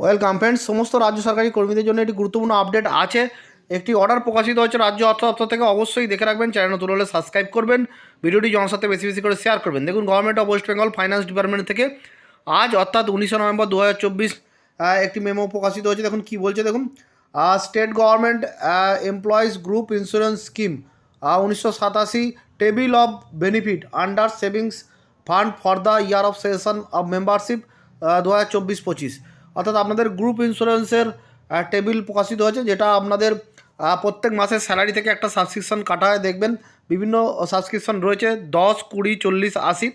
Welcome friends সমস্ত রাজ্য সরকারি কর্মীদের জন্য একটি গুরুত্বপূর্ণ আপডেট আছে। একটি অর্ডার প্রকাশিত হচ্ছে রাজ্য অর্থ দপ্তর থেকে। অবশ্যই দেখে রাখবেন চ্যানেল নতুন হলে সাবস্ক্রাইব করবেন। ভিডিওটি জনসাথে বেশি বেশি করে শেয়ার করবেন। দেখুন government of West Bengal finance department থেকে আজ অর্থাৎ উনিশে নভেম্বর দু হাজার চব্বিশ একটি মেমো প্রকাশিত হয়েছে। দেখুন, কি বলছে দেখুন state government employees group insurance scheme উনিশশো সাতাশি table of benefit under savings fund for the year of session of membership দু হাজার চব্বিশ পঁচিশ। অর্থাৎ আপনাদের গ্রুপ ইন্স্যুরেন্সের টেবিল প্রকাশিত হয়েছে, যেটা আপনাদের প্রত্যেক মাসের স্যালারি থেকে একটা সাবস্ক্রিপশন কাটা হয় দেখবেন। বিভিন্ন সাবস্ক্রিপশন রয়েছে, দশ, কুড়ি, চল্লিশ, আশি।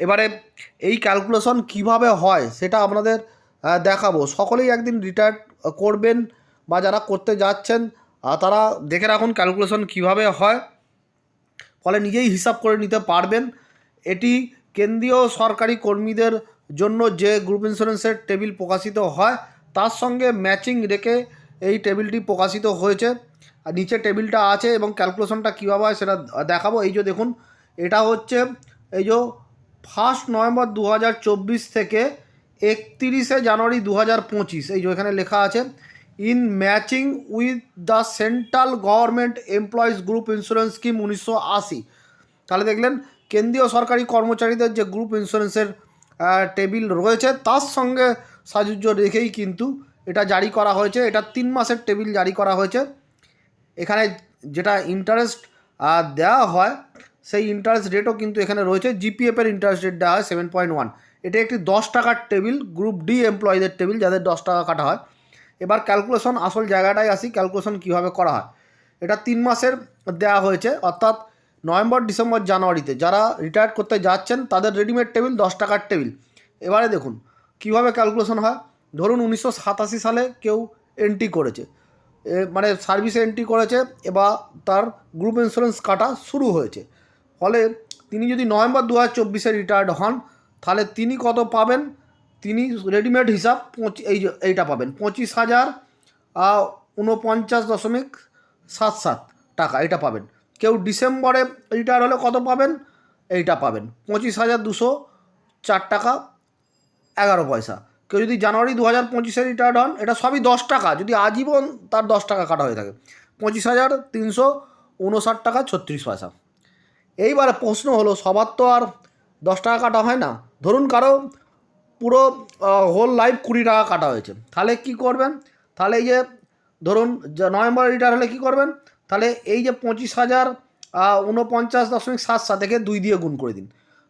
এবারে এই ক্যালকুলেশন কীভাবে হয় সেটা আপনাদের দেখাবো। সকলেই একদিন রিটায়ার করবেন বা যারা করতে যাচ্ছেন তারা দেখে রাখুন ক্যালকুলেশন কীভাবে হয়। ফলে নিজেই হিসাব করে নিতে পারবেন। এটি কেন্দ্রীয় সরকারি কর্মীদের জন্য যে গ্রুপ ইন্স্যুরেন্সের টেবিল প্রকাশিত হয়, তার সঙ্গে ম্যাচিং রেখে এই টেবিলটি প্রকাশিত হয়েছে। আর নিচে টেবিলটা আছে এবং ক্যালকুলেশনটা কীভাবে হয় সেটা দেখাবো। এই যে দেখুন, এটা হচ্ছে, এই যে ফার্স্ট নভেম্বর দু হাজার চব্বিশ থেকে একতিরিশে জানুয়ারি দু হাজার পঁচিশ, এই যে এখানে লেখা আছে in matching with the central government employees group insurance scheme উনিশশো আশি। তাহলে দেখলেন, কেন্দ্রীয় সরকারি কর্মচারীদের যে গ্রুপ ইন্স্যুরেন্সের টেবিল রয়েছে। তার সঙ্গে সাজুজ্য রেখেই কিন্তু এটা জারি করা হয়েছে। এটা তিন মাসের টেবিল জারি করা হয়েছে। এখানে যেটা ইন্টারেস্ট দেওয়া হয়, সেই ইন্টারেস্ট রেটও কিন্তু এখানে রয়েছে। জিপিএফের ইন্টারেস্ট রেট দেওয়া হয় সেভেন পয়েন্ট ওয়ান এটা একটি দশ টাকার টেবিল গ্রুপ ডি এমপ্লয়ীদের টেবিল, যাদের দশ টাকা কাটা হয়। এবার ক্যালকুলেশন আসল জায়গাটায় আসি ক্যালকুলেশন কীভাবে করা হয়। এটা তিন মাসের দেওয়া হয়েছে, অর্থাৎ নভেম্বর ডিসেম্বর জানুয়ারিতে যারা রিটায়ার করতে যাচ্ছেন তাদের রেডিমেড টেবিল দশ টাকার টেবিল এবারে দেখুন কীভাবে ক্যালকুলেশন হয়? ধরুন উনিশশো সাতাশি সালে কেউ এন্ট্রি করেছে। মানে সার্ভিসে এন্ট্রি করেছে এবার তার গ্রুপ ইন্স্যুরেন্স কাটা শুরু হয়েছে। ফলে তিনি যদি নভেম্বর দু হাজার চব্বিশে রিটায়ার্ড হন তাহলে তিনি কত পাবেন? তিনি রেডিমেড হিসাব এই এইটা পাবেন পঁচিশ হাজার আহ, উনপঞ্চাশ দশমিক সাত সাত টাকা এটা পাবেন। কেউ ডিসেম্বরে রিটায়ার হলে কত পাবেন? এইটা পাবেন। পঁচিশ হাজার দুশো চার টাকা, এগারো পয়সা। কেউ যদি জানুয়ারি দু হাজার পঁচিশে রিটায়ার্ড হন, এটা সবই দশ টাকা। যদি আজীবন তার দশ টাকা কাটা হয়ে থাকে। পঁচিশ হাজার তিনশো উনষাট টাকা, ছত্রিশ পয়সা। এইবারে প্রশ্ন হলো, সবার তো আর দশ টাকা কাটা হয় না? ধরুন কারও পুরো হোল লাইফ কুড়ি টাকা কাটা হয়েছে। তাহলে কি করবেন? তাহলে এই যে, ধরুন নভেম্বরে রিটায়ার হলে কি করবেন? তাহলে এই যে পঁচিশ হাজার উনপঞ্চাশ দশমিক সাত সাত থেকে দুই দিয়ে গুণ করে দিন।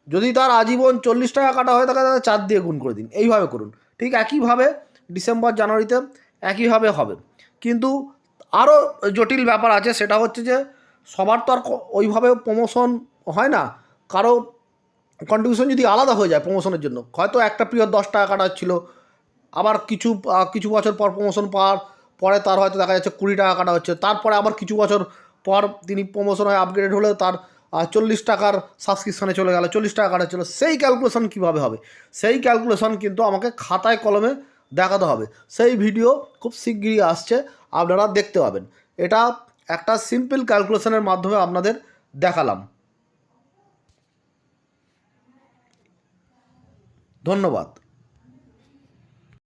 যদি তার আজীবন চল্লিশ টাকা কাটা হয়ে থাকে তাহলে চার দিয়ে গুণ করে দিন। এইভাবে করুন। ঠিক একইভাবে ডিসেম্বর জানুয়ারিতে একইভাবে হবে। কিন্তু আরও জটিল ব্যাপার আছে, সেটা হচ্ছে যে সবার তো আর ওইভাবে প্রমোশন হয় না। কারও কন্ট্রিবিউশন যদি আলাদা হয়ে যায় প্রমোশনের জন্য। হয়তো একটা পিরিয়ড দশ টাকা কাটা ছিল, আবার কিছু কিছু বছর পর প্রমোশন পাওয়ার পরে তার হয়তো দেখা যাচ্ছে কুড়ি টাকা কাটা হচ্ছে। তারপরে আবার কিছু বছর পর তিনি প্রমোশন হয়ে আপগ্রেড হলে তার চল্লিশ টাকার সাবস্ক্রিপশানে চলে গেল, চল্লিশ টাকা কাটা ছিল সেই ক্যালকুলেশন কীভাবে হবে? সেই ক্যালকুলেশন কিন্তু আমাকে খাতায় কলমে দেখাতে হবে। সেই ভিডিও খুব শিগগিরই আসছে, আপনারা দেখতে পাবেন। এটা একটা সিম্পল ক্যালকুলেশনের মাধ্যমে আপনাদের দেখালাম। ধন্যবাদ।